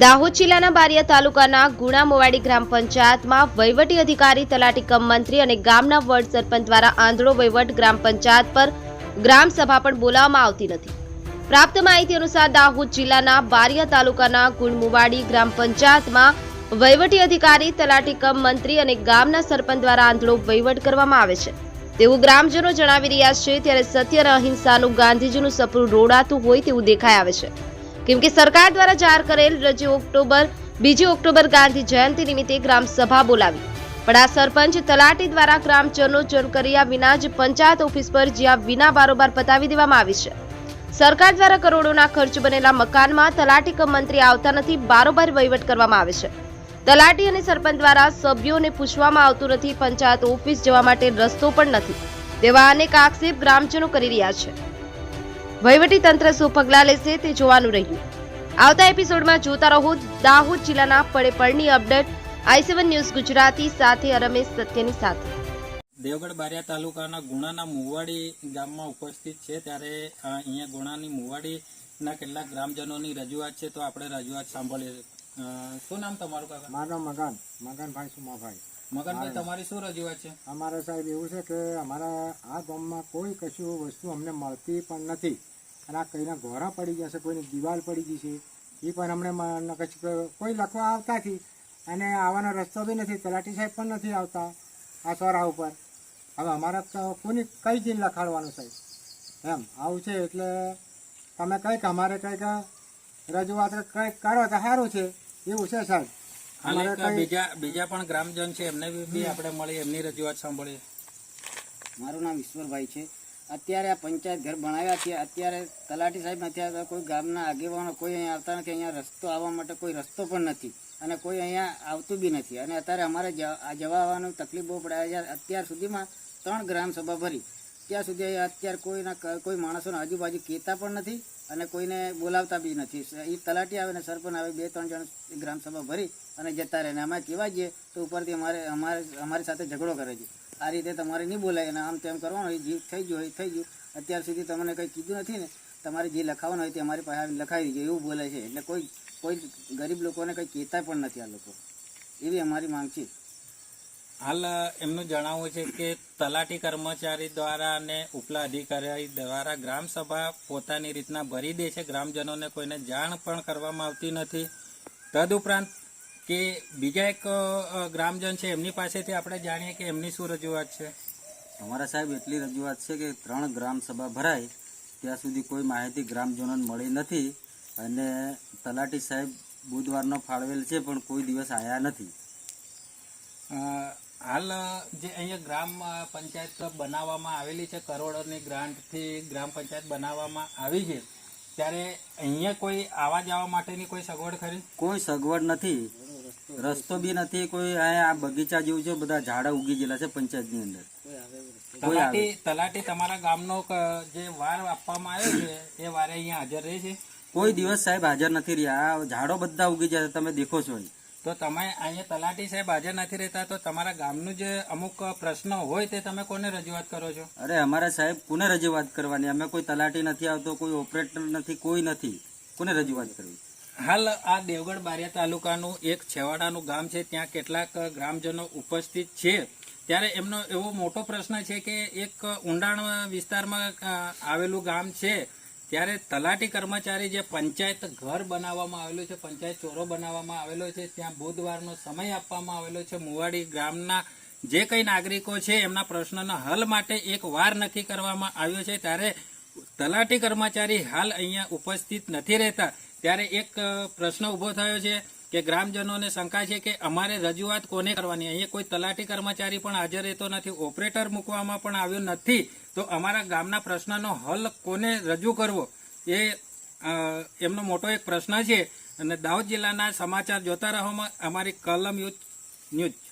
દાહોદ જિલ્લાના બારિયા તાલુકાના ગુણા મોવાડી ગ્રામ પંચાયતમાં વહીવટી અધિકારી, તલાટી કમ મંત્રી અને ગામના વોર્ડ સરપંચ દ્વારા આંધળો વહીવટ ગ્રામ પંચાયત પર ગ્રામ સભા પણ બોલાવવામાં આવતી નથી. પ્રાપ્ત માહિતી અનુસાર દાહોદ જિલ્લાના બારિયા તાલુકાના ગુણમુવાડી ગ્રામ પંચાયતમાં વહીવટી અધિકારી, તલાટી કમ મંત્રી અને ગામના સરપંચ દ્વારા આંધળો વહીવટ કરવામાં આવે છે. તેવું ગ્રામજનો જણાવી રહ્યા છે, ત્યારે સત્ય અને અહિંસાનું ગાંધીજીનું સપનું રોડાતું હોય તેવું દેખાઈ આવે છે. કેમ કે સરકાર દ્વારા જાહેર કરેલ રજી ઓક્ટોબર, બીજી ઓક્ટોબર ગાંધી જયંતિ નિમિત્તે ગ્રામ સભા બોલાવી. પણ આ સરપંચ તલાટી દ્વારા ગ્રામજનો જન કર્યા વિના જ પંચાયત ઓફિસ પર જ્યાં વિના બારોબાર પતાવી દેવામાં આવી છે. સરકાર દ્વારા કરોડોના ખર્ચ બનેલા મકાનમાં તલાટી કમ મંત્રી આવતા નથી, બારોબાર વહીવટ કરવામાં આવે છે. તલાટી અને સરપંચ દ્વારા સભ્યોને પૂછવામાં આવતું નથી, પંચાયત ઓફિસ જવા માટે રસ્તો પણ નથી. તેવા અનેક આક્ષેપ ગ્રામજનો કરી રહ્યા છે. તંત્ર શું પગલાં લેશે તે જોવાનું રહ્યું. આવતા એપિસોડમાં જોતા રહો દાહોદ જિલ્લાના પડે પડની update. I seven news Gujarati સાથે રમેશ સત્યની સાથે. દેવગઢ બારિયા તાલુકાના ગુણાના મુવાડી ગામમાં ઉપસ્થિત છે. ત્યારે અહીંયા ગુણાની મુવાડીના કેટલાક ગ્રામજનોની રજૂઆત છે. તો આપણે રજૂઆત સાંભળીએ. શું નામ તમારું કાકા? મારું મગન. મગનભાઈ સુમાભાઈ. મગનભાઈ તમારી શું રજૂઆત છે? અમારે સાહેબ એવું છે કે અમારા આ ગામમાં કોઈ કશું વસ્તુ અમને મળતી પણ નથી. અને આ કઈના ઘોરા પડી ગયા છે કોઈની દિવાલ પડી ગઈ છે. એ પણ અમને કશું કોઈ લખવા આવતા નથી. અને આવવાનો રસ્તો બી નથી તલાટી સાહેબ પણ નથી આવતા આ સોરા ઉપર. હવે અમારે તો કોની કઈ જીન લખાડવાનું સાહેબ? એમ આવું છે એટલે તમે કંઈક અમારે કંઈક રજૂઆત કંઈક કરો તો સારું છે. એવું છે સાહેબ. અમારે બીજા બીજા પણ ગ્રામજન છે એમને બી- આપણે મળી એમની રજૂઆત સાંભળીએ. મારું નામ ઈશ્વરભાઈ છે. અત્યારે આ પંચાયત ઘર બનાવ્યા છે. અત્યારે તલાટી સાહેબ નથી આવતા કોઈ ગામના આગેવાનો કોઈ અહીંયા આવતા નથી. અહીંયા રસ્તો આવવા માટે કોઈ રસ્તો પણ નથી અને કોઈ અહીંયા આવતું બી નથી. અને અત્યારે અમારે આ જવા આવવાનું તકલીફ બહુ પડે છે. અત્યાર સુધીમાં ત્રણ ગ્રામ સભા ભરી. ત્યાં સુધી અત્યારે કોઈના કોઈ માણસોને આજુબાજુ કહેતા પણ નથી. અને કોઈને બોલાવતા બી નથી. એ તલાટી આવે ને સરપંચ આવે, બે ત્રણ જણ ગ્રામ સભા ભરી અને જતા રહે. ને અમે કહેવા જઈએ તો ઉપરથી અમારે અમારે, અમારી સાથે ઝઘડો કરે છે. આ રીતે તમારે નહીં બોલાય અને આમ તેમ કરવાનું હોય જે થઈ ગયું હોય, થઈ ગયું. અત્યાર સુધી તમને કંઈ કીધું નથી ને, તમારે જે લખાવવાનું હોય તે અમારી પાસે આવીને લખાવી દીધું એવું બોલે છે. એટલે કોઈ કોઈ ગરીબ લોકોને કંઈ કહેતા પણ નથી આ લોકો. એવી અમારી માંગ છે. હાલ એમનું જણાવવું છે કે તલાટી કર્મચારી દ્વારા અને ઉપલા અધિકારી દ્વારા ગ્રામસભા પોતાની રીતના ભરી દે છે. ગ્રામજનોને કોઈને જાણ પણ કરવામાં આવતી નથી. તદુપરાંત કે બીજા એક ગ્રામજન છે એમની પાસેથી આપણે જાણીએ કે એમની શું રજૂઆત છે? અમારા સાહેબ એટલી રજૂઆત છે કે ત્રણ ગ્રામસભા ભરાય ત્યાં સુધી કોઈ માહિતી ગ્રામજનોને મળી નથી અને તલાટી સાહેબ બુધવારનો ફાળવેલ છે પણ કોઈ દિવસ આવ્યા નથી. હાલ જે અહીંયા ગ્રામ પંચાયત બનાવવામાં આવેલી છે કરોડોની ગ્રાન્ટથી ગ્રામ પંચાયત બનાવવામાં આવી છે ત્યારે અહીંયા કોઈ આવવા જવા માટેની કોઈ સગવડ ખરી? કોઈ સગવડ નથી. રસ્તો બી નથી કોઈ અહીંયા આ બગીચા જેવું છે બધા ઝાડા ઉગી ગયેલા છે પંચાયતની અંદર. તલાટી તલાટી તમારા ગામનો જે વાર આપવામાં આવ્યો છે એ વારે અહીંયા હાજર રહે છે? કોઈ દિવસ સાહેબ હાજર નથી રહ્યા. ઝાડો બધા ઉગી જાય છે તમે દેખો છો અહીં. તો તમે અહીંયા તલાટી સાહેબ હાજર નથી રહેતા તો તમારા ગામનું જે અમુક પ્રશ્ન હોય તે તમે કોને રજૂઆત કરો છો? અરે અમારા સાહેબ કોને રજૂઆત કરવાની? અમે કોઈ તલાટી નથી આવતો કોઈ ઓપરેટર નથી કોઈ નથી. કોને રજૂઆત કરવી? હાલ આ દેવગઢ બારિયા તાલુકાનું એક છેવાડાનું ગામ છે ત્યાં કેટલાક ગ્રામજનો ઉપસ્થિત છે. ત્યારે એમનો એવો મોટો પ્રશ્ન છે કે એક ઊંડાણ વિસ્તારમાં આવેલું ગામ છે. ત્યારે તલાટી કર્મચારી જે પંચાયત ઘર બનાવવામાં આવેલું છે, પંચાયત ચોરો બનાવવામાં આવેલો છે, ત્યાં બુધવારનો સમય આપવામાં આવેલો છે. મુવાડી ગામના જે કંઈ નાગરિકો છે, એમના પ્રશ્નના હલ માટે એક વાર નક્કી કરવામાં આવ્યો છે. ત્યારે તલાટી કર્મચારી હાલ અહીંયા ઉપસ્થિત નથી રહેતા. ત્યારે એક પ્રશ્ન ઊભો થયો છે. કે ગ્રામજનોને શંકા છે કે અમારે રજૂઆત કોને કરવાની? અહીંયા કોઈ તલાટી કર્મચારી પણ હાજર રહેતો નથી, ઓપરેટર મૂકવામાં પણ આવ્યો નથી. તો અમારા ગામના પ્રશ્નનો હલ કોને રજૂ કરવો? એ એમનો મોટો એક પ્રશ્ન છે. અને દાહોદ જિલ્લાના સમાચાર જોતા રહો, અમારી કલમ યુથ ન્યૂઝ.